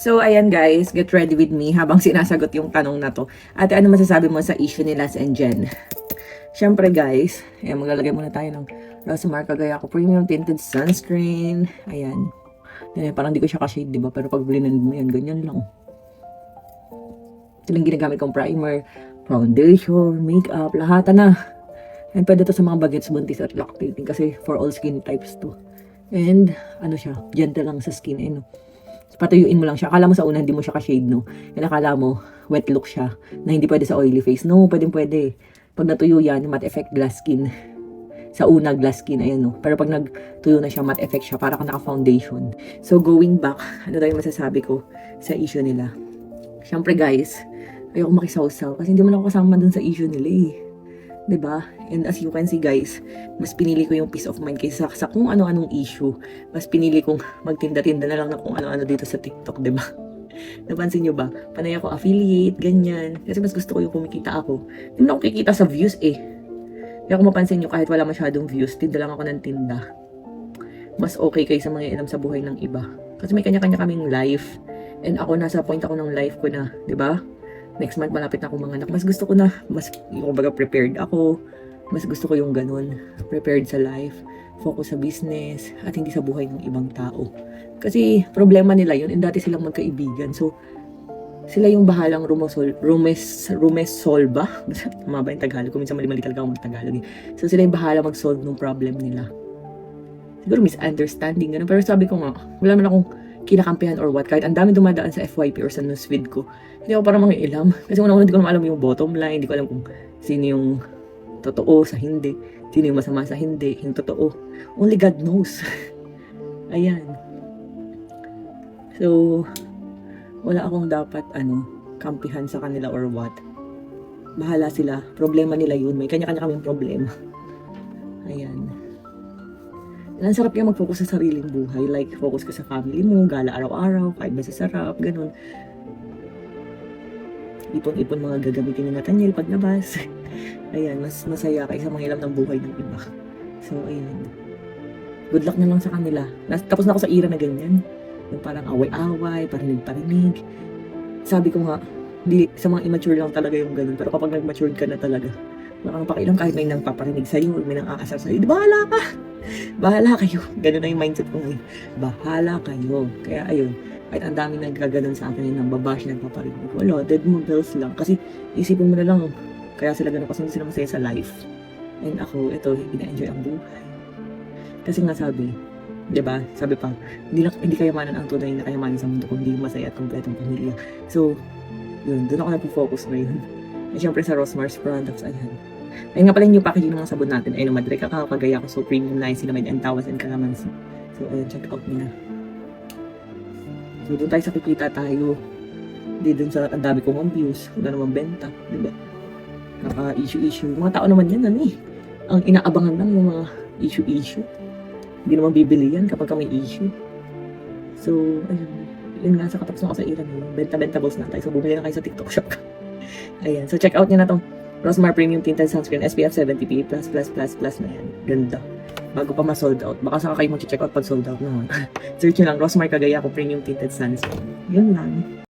So, ayan guys, get ready with me habang sinasagot yung tanong na to. Ate, ano masasabi mo sa issue ni Las and Jen? Siyempre guys, ayan, maglalagay muna tayo ng Rosamar Cagayaco Premium Tinted Sunscreen. Ayan. Ayan, parang di ko siya ka-shade, di ba? Pero pag blinan mo yan, ganyan lang. Ito lang ginagamit kong primer, foundation, makeup, lahat na. And pwede to sa mga bagets, buntis at lactating kasi for all skin types to. And ano siya, gentle lang sa skin. Eh, no? Patuyuin mo lang siya. Akala mo sa una hindi mo siya ka-shade, no? And akala mo, wet look siya, na hindi pwede sa oily face. No, pwede pwede. Pag natuyo yan, matte effect glass skin. Sa una, glass skin, ayan, no? Pero pag nagtuyo na siya, matte effect siya, para ka naka-foundation. So, going back, ano daw yung masasabi ko sa issue nila? Siyempre, guys, ayoko makisawsaw kasi hindi mo ako kasama dun sa issue nila, eh. Ba? And as you can see guys, mas pinili ko yung peace of mind kaysa sa kung ano-anong issue. Mas pinili kong magtinda-tinda na lang na kung ano-ano dito sa TikTok, ba? Napansin nyo ba? Panay ako affiliate, ganyan. Kasi mas gusto ko yung kumikita ako. Hindi na ako kikita sa views eh. Kaya kung mapansin nyo, kahit wala masyadong views, tinda lang ako ng tinda. Mas okay kaysa mga ilam sa buhay ng iba. Kasi may kanya-kanya kaming life. And ako, nasa point ako ng life ko na, di ba? Next month malapit na akong mga anak. Mas gusto ko na, mas, kumbaga prepared ako. Mas gusto ko yung ganun. Prepared sa life, focus sa business, at hindi sa buhay ng ibang tao. Kasi problema nila yun, and dati silang magkaibigan. So, sila yung bahalang rumosol, rumes, rumesol ba? Tama ba yung Tagalog? Kung minsan mali-mali talaga ako mag-Tagalog. eh. So, sila yung bahala mag-solve ng problem nila. Siguro misunderstanding, ganun. Pero sabi ko nga, wala man akong kinakampihan or what. Kahit ang dami dumadaan sa FYP or sa newsfeed ko, hindi ako parang mga ilam. Kasi una-una hindi ko alam yung bottom line, hindi ko alam kung sino yung totoo sa hindi, sino yung masama sa hindi, yung totoo. Only God knows. Ayan. So, wala akong dapat, ano, kampihan sa kanila or what. Bahala sila. Problema nila yun. May kanya-kanya kaming problema. Ayan. Ang sarap kaya mag-focus sa sariling buhay. Like, focus ka sa family mo, gala araw-araw, kahit ba sa sarap, ganun. Ipon-ipon mga gagamitin ni Nathaniel pag nabas. ayan, mas masaya kaysa mga ilam ng buhay ng iba. So, ayan. Good luck na lang sa kanila. Tapos na ako sa ira na ganyan. Yung parang away-away, parinig-parinig. Sabi ko nga, di, sa mga immature lang talaga yung ganun. Pero kapag nag-matured ka na talaga, pakialam kahit may nang paparinig sa'yo may nang aasar sa'yo, bahala ka! Bahala kayo. Ganun na yung mindset ko ngayon. Bahala kayo. Kaya ayun, kahit ang dami nagkaganon sa akin yung babash nagpaparinig. Wala, dead mo bells lang. Kasi isipin mo na lang, kaya sila ganun kasi hindi sila masaya sa life. And ako, ito, ina-enjoy ang buhay. Kasi nga sabi, 'di ba? Sabi pa, hindi na, hindi kayamanan ang tunay na kayamanan sa mundo kundi masaya at kumpletong pamilya. So, yun, doon ako nagpo-focus ngayon. At syempre sa Rosmars products, ayan. Ayun nga pala yung packaging ng sabon natin. Ayun, Madre Cacao Kagaya ko. So, premium line sila med and tawas and calamansi. So, ayun, check out nila. So, doon tayo sa kikita tayo. Hindi doon sa ang dami kong mga views. Wala naman benta. Di ba? Kaka-issue-issue. Mga tao naman yan, ano eh. Ang inaabangan lang yung mga issue-issue. Hindi naman bibili yan kapag ka may issue. So, ayun. Yun nga, sa katapos na ako sa Iran. eh. Benta-benta balls na tayo. So, bumili na kayo sa TikTok shop. Ayan. So, check out nyo na tong Rosmar Premium Tinted Sunscreen SPF 70 PA++++ na yan. Ganda. Bago pa ma-sold out. Baka saka kayo mag-check out pag sold out na. Search nyo lang Rosmar Cagayaco Premium Tinted Sunscreen. Yun lang.